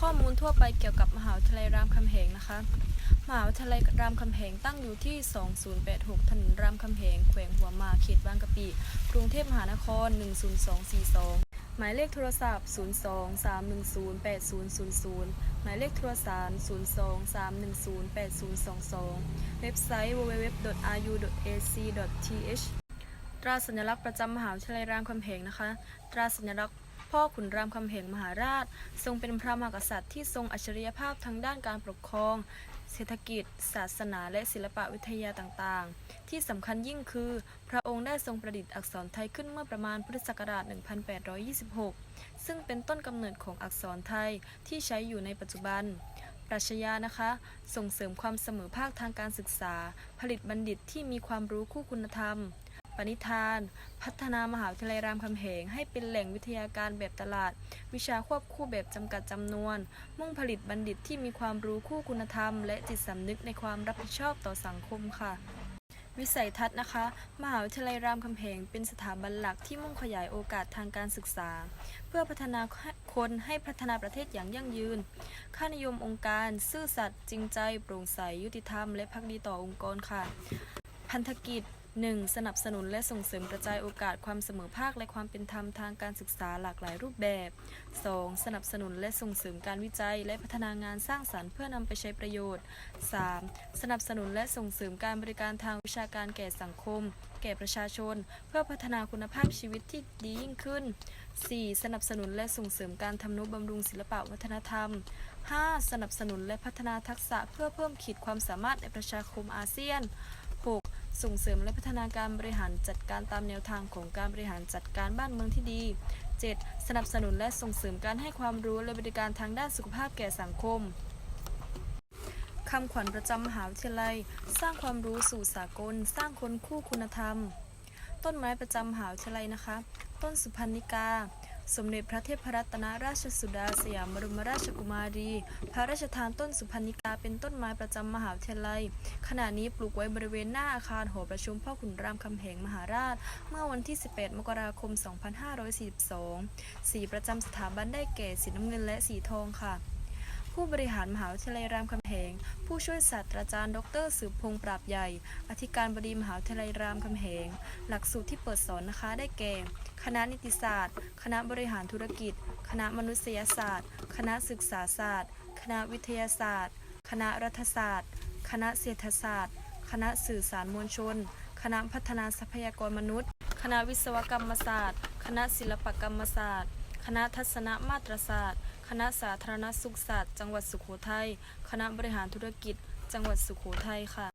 ข้อมูลทั่วไปเกี่ยวกับมหาวิทยาลัยรามคำแหงนะคะ มหาวิทยาลัยรามคำแหงตั้งอยู่ที่ 2086 ถนนรามคำแหง แขวงหัวหมากเขตบางกะปิ กรุงเทพมหานคร 10242 หมายเลขโทรศัพท์ 02-310-8000 หมายเลขโทรศัพท์ 02-310-8022 เว็บไซต์ www.ru.ac.th ตราสัญลักษณ์ประจำมหาวิทยาลัยรามคำแหงนะคะ ตราสัญลักษณ์ พ่อขุนรามคำแหงมหาราช ทรงเป็นพระมหากษัตริย์ที่ทรงอัจฉริยภาพทางด้านการปกครอง เศรษฐกิจ ศาสนาและศิลปวิทยาต่างๆ ที่สำคัญยิ่งคือ พระองค์ได้ทรงประดิษฐ์อักษรไทยขึ้นเมื่อประมาณพุทธศักราช 1826 ซึ่งเป็นต้นกำเนิดของอักษรไทยที่ใช้อยู่ในปัจจุบันปรัชญานะคะ ส่งเสริมความเสมอภาคทางการศึกษา ผลิตบัณฑิตที่มีความรู้คู่คุณธรรม ปณิธาน พัฒนามหาวิทยาลัยรามคำแหงให้เป็นแหล่งวิทยาการแบบตลาด วิชาควบคู่แบบจำกัดจำนวน มุ่งผลิตบัณฑิตที่มีความรู้คู่คุณธรรม และจิตสำนึกในความรับผิดชอบต่อสังคมค่ะวิสัยทัศน์นะคะ มหาวิทยาลัยรามคำแหงเป็นสถาบันหลักที่มุ่งขยายโอกาสทางการศึกษา เพื่อพัฒนาคนให้พัฒนาประเทศอย่างยั่งยืน ค่านิยมองค์การ ซื่อสัตย์จริงใจ โปร่งใส ยุติธรรม และพักดีต่อองค์กรค่ะ พันธกิจ 1. สนับสนุนและส่งเสริมกระจายโอกาสความเสมอภาคและความเป็นธรรมทางการศึกษาหลากหลายรูปแบบ 2. สนับสนุนและส่งเสริมการวิจัย และพัฒนางานสร้างสรรค์เพื่อนำไปใช้ประโยชน์ 3. สนับสนุนและส่งเสริมการบริการทางวิชาการแก่สังคม แก่ประชาชน เพื่อพัฒนาคุณภาพชีวิตที่ดียิ่งขึ้น 4. สนับสนุนและส่งเสริมการทำนุบำรุงศิลปวัฒนธรรม 5. สนับสนุนและพัฒนาทักษะเพื่อเพิ่มขีดความสามารถในประชาคมอาเซียน ส่งเสริมและพัฒนาการบริหารจัดการตามแนวทางของการบริหารจัดการบ้านเมืองที่ดี 7. สนับสนุนและส่งเสริมการให้ความรู้และบริการทางด้านสุขภาพแก่สังคมคำขวัญประจำมหาวิทยาลัย สร้างความรู้สู่สากล สร้างคนคู่คุณธรรม ต้นไม้ประจำมหาวิทยาลัยนะคะ ต้นสุพรรณิกา สมเด็จพระเทพรัตนราชสุดาสยามบรมราชกุมารี พระราชทานต้นสุพรรณิกาเป็นต้นไม้ประจำมหาวิทยาลัย ขณะนี้ปลูกไว้บริเวณหน้าอาคารหอประชุมพ่อขุนรามคำแหงมหาราช เมื่อวันที่ 18 มกราคม 2542 สีประจำสถาบันได้แก่สีน้ำเงินและสีทองค่ะผู้บริหารมหาวิทยาลัยรามคำแหง ผู้ช่วยศาสตราจารย์ ดรสืบพงษ์ปราบใหญ่ อธิการบดีมหาวิทยาลัยรามคำแหง หลักสูตรที่เปิดสอนนะคะได้แก่ คณะนิติศาสตร์ คณะบริหารธุรกิจ คณะมนุษยศาสตร์ คณะศึกษาศาสตร์ คณะวิทยาศาสตร์ คณะรัฐศาสตร์ คณะเศรษฐศาสตร์ คณะสื่อสารมวลชน คณะพัฒนาทรัพยากรมนุษย์ คณะวิศวกรรมศาสตร์ คณะศิลปกรรมศาสตร์ คณะทัศนมาตรศาสตร์ คณะสาธารณสุขศาสตร์ จังหวัดสุโขทัย คณะบริหารธุรกิจ จังหวัดสุโขทัยค่ะ